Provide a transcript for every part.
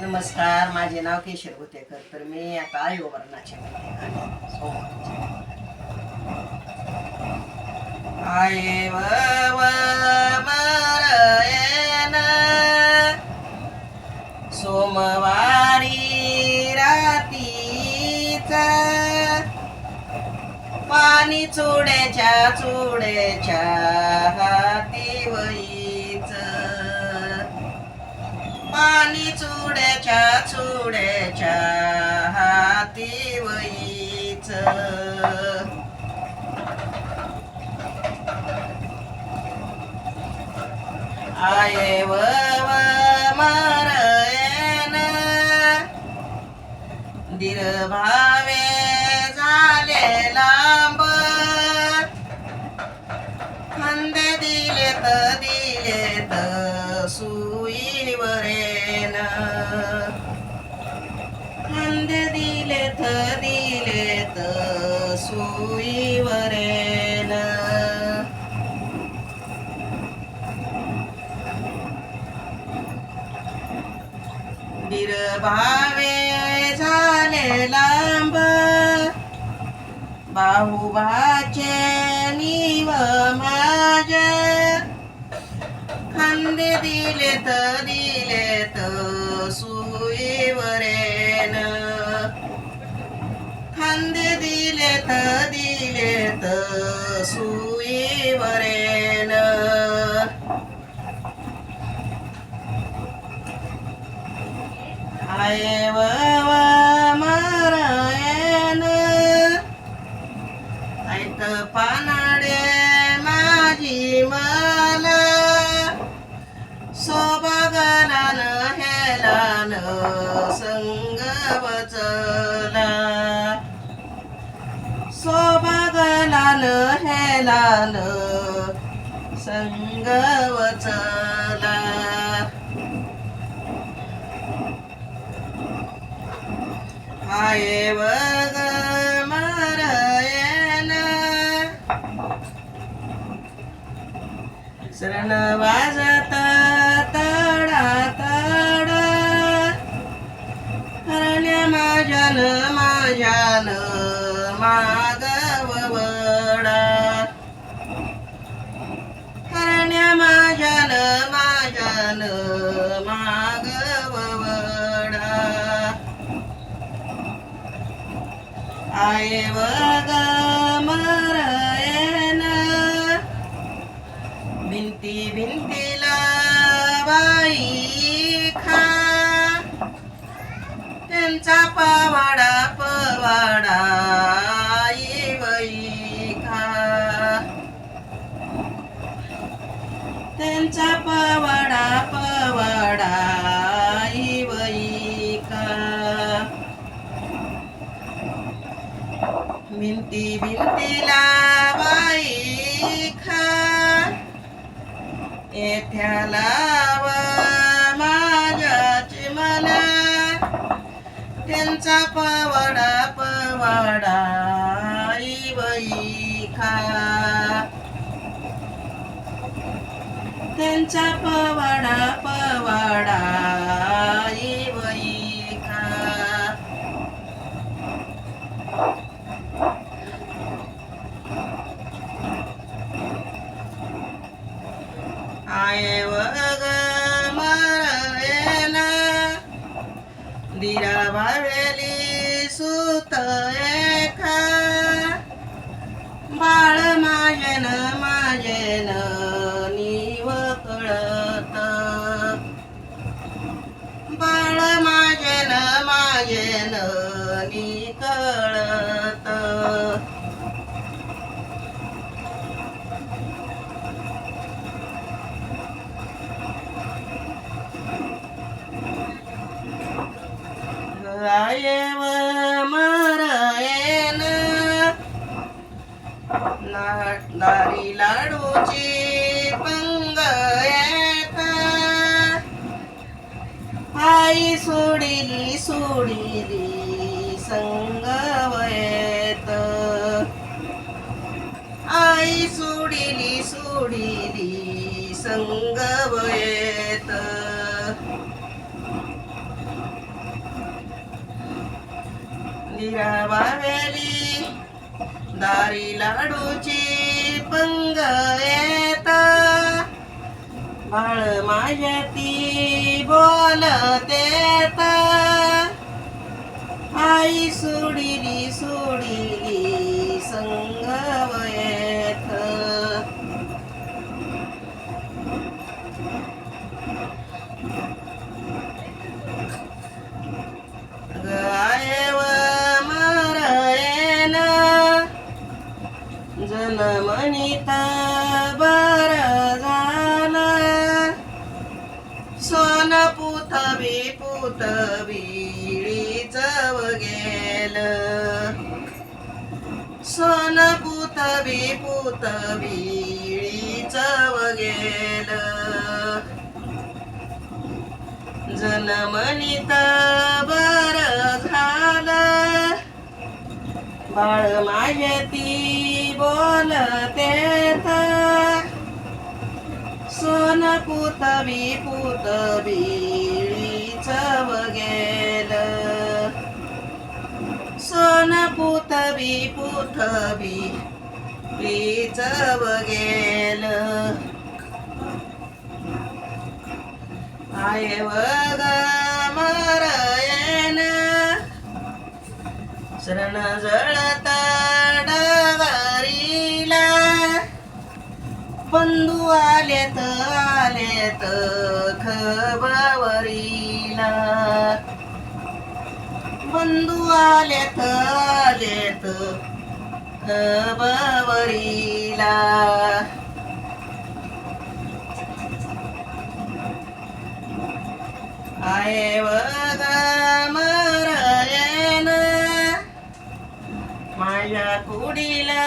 नमस्कार माझे नाव केशर गुतेकर तर मी आता आयोवरणाच्या मध्ये आले व सोमवारी रातीचा पाणी चोड्याच्या चोड्याच्या हाती पाणी चुड्याच्या चुड्याच्या हाती वहीच. आये व व मरयेन. दीर सुईवरेन झाले लांब. बाहुबाचे निव माझ्या खांदे दिलेत दिलेत सुईवरे. खांदे दिलेत दिलेत सुईवरेन आये व व मरयेन ऐत पानाडे माझी मला. सोबगनान हेलान संग वचला. सोबग लाल हे लाल संग वचला हाये वग मरयन शरण वाजत तडा तडा. हरण्या माझ्याल माझ्याल मा माझ्यान मागव वडा आये वग मरयन. भिंती भिंतीला बाई खा. त्यांचा पवाडा पवाडा खा. त्यांचा पवा भिंतीला बाई खा येथ्याला व माझ्याची मला. त्यांचा पवाडा पवाडा बाई खा त्यांचा पवाडा पवाडा दिरा सुत एका बाळ माझेन माझेन निव कळत. बाळ माझेन माझेन नी कळत. रायव मरायन. नारी लाडूची पंग आई सोडिली सोडिली संगवयत. आई सोडिली सोडिली संगवयत. हिरा दारी लाडूची पंग येता. बाळ माझ्या ती बोलतेत आई सोडिली सोडिली संग विळी चव गेल. सोन पुतवी पुत गेल. जनमनित बर झालं. बाळ माहिती बोलते सोन पुतवी पुतवी सोन पुत बी गेल. आय वग मरयन. शरण जळत डगरीला बंधू आलेत आलेत खबव बंधू आलेत आलेत खबवरीला आहे वग माझ्या कुडीला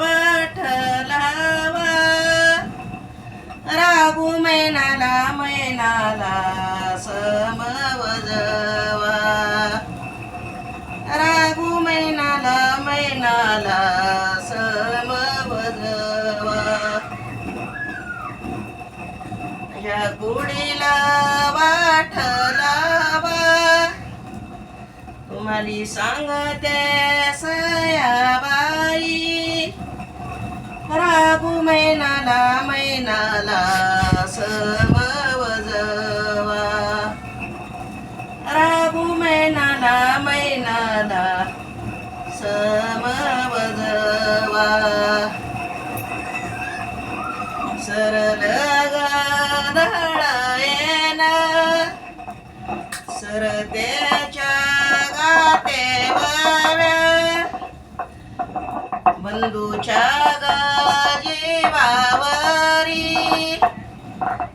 वाट लावा. रागू मैनाला मैनाला समवजवा रागू मैनाला मैनाला समवजवा या गुढीला वाट लावा. तुम्हाला सांगते सयाबाई. रागू मैनाला मैनाला सरल गाधळायन सरतेच्या गाते बंधूच्या गाजीवावरी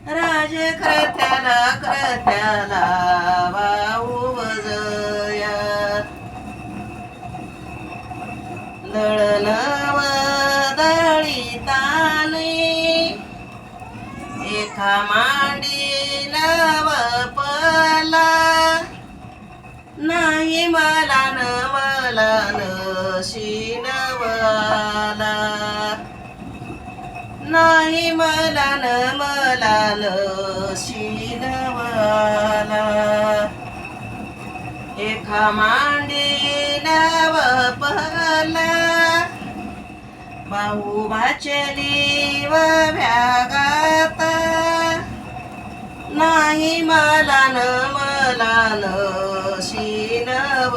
राज कृत्याला एका मांडीला वपला. नाही मला न मला न शिनवाला नाही मला न मला न शिनवाला एका मांडी वपला. बाहू भाचली व भ्यागात. नाही मला न मला न शी.